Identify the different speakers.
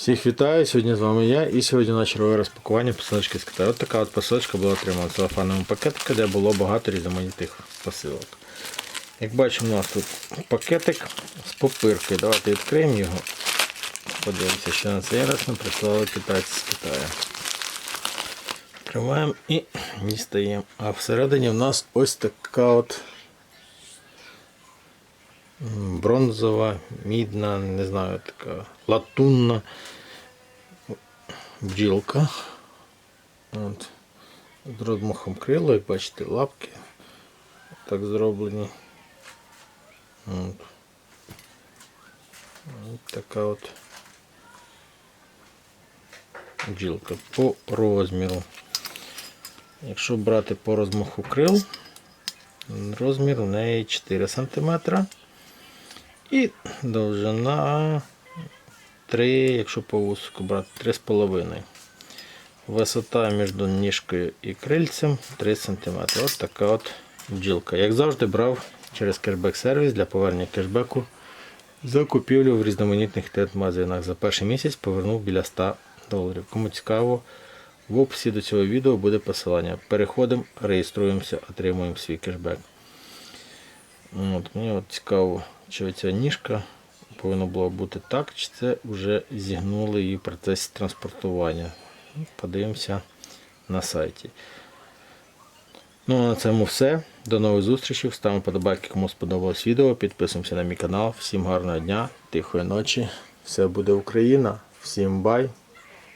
Speaker 1: Всіх вітаю, сьогодні з вами я і сьогодні на чергове розпакування посилочки з Китаю. От така от посилочка була отримана в целофановому пакетику, де було багато різноманітних посилок. Як бачимо, у нас тут пакетик з попиркою. Давайте відкриємо його. Подивимося, що на цей раз нам прислали китайці з Китаю. Відкриваємо і дістаємо. А всередині в нас ось така от бронзова, мідна, не знаю, така латунна бджілка. От. З розмахом крила, як бачите, лапки так зроблені. От. От така от бджілка по розміру. Якщо брати по розмаху крил, розмір у неї 4 см. І довжина 3, якщо по вусику брати, 3,5. Висота між ніжкою і крильцем 3 см. Ось така от бджілка. Як завжди, брав через кешбек сервіс для повернення кешбеку за купівлю в різноманітних інтернет-магазинах. За перший місяць повернув біля 100 доларів. Кому цікаво, в описі до цього відео буде посилання. Переходимо, реєструємося, отримуємо свій кешбек. От, мені от цікаво, чи ця ніжка повинна була бути так, чи це вже зігнули її в процесі транспортування. Подивимося на сайті. Ну а на цьому все. До нових зустрічей. Ставимо подобайки, кому сподобалось відео. Підписуємося на мій канал. Всім гарного дня, тихої ночі. Все буде Україна. Всім бай!